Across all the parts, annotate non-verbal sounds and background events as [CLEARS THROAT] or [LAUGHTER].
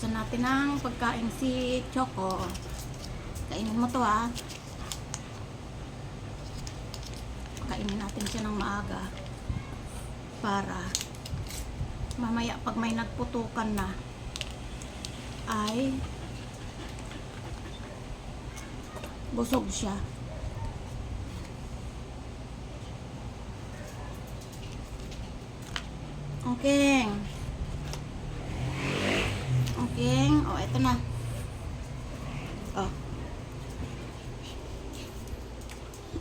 buksan natin ang pagkain si Choco. Kainin mo to ha. Kainin natin siya ng maaga. Para mamaya pag may nagputukan na ay busog siya. Okay. Okay. Oh, eto na. Oh.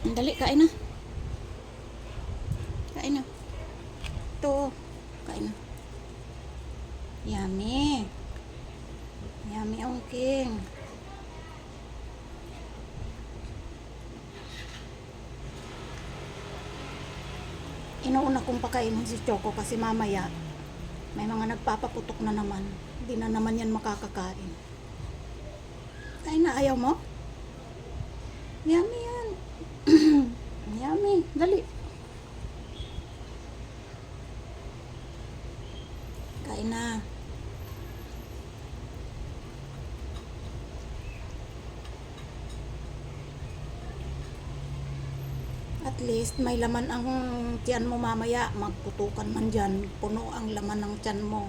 Ang Dali, kain na. Kain na. Ito. Kain na. Yummy. Yummy ang king. Inuuna kong pakainin si Choco kasi mamaya may mga nagpapaputok na naman. Hindi na naman yan makakakain. Ay na, ayaw mo? Yummy yan. [CLEARS THROAT] Yummy. Dali. Kain na. At least may laman ang tiyan mo mamaya. Magputukan man dyan. Puno ang laman ng tiyan mo.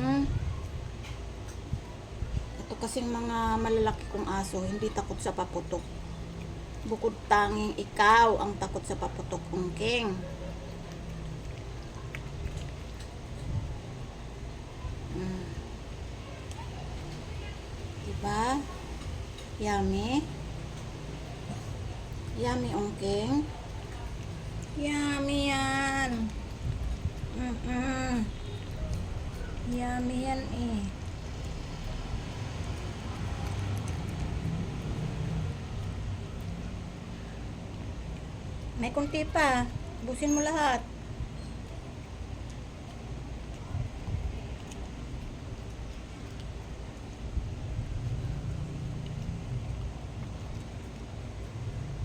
Hmm? Ito kasing mga malalaki kong aso, hindi takot sa paputok. Bukod tanging ikaw ang takot sa paputok, ungking. Hmm. Diba? Yummy. Yummy, ungking. Yummy yan. Mm-mm. Yummy yan May kunti pa. Busin mo lahat.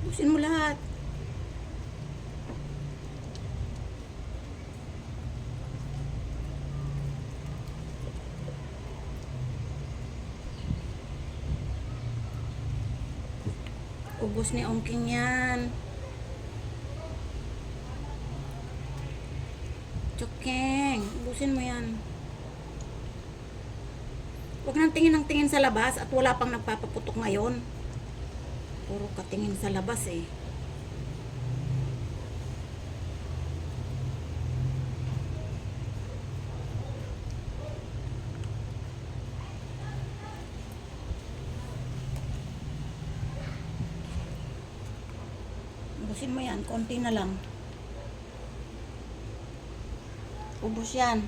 Busin mo lahat. Ubus ni Ongking yan. Chokeng, ubusin mo yan. Huwag nang tingin ng tingin sa labas at wala pang nagpapaputok ngayon. Puro katingin sa labas eh. Ubusin mo yan, konti na lang. Ubus yan.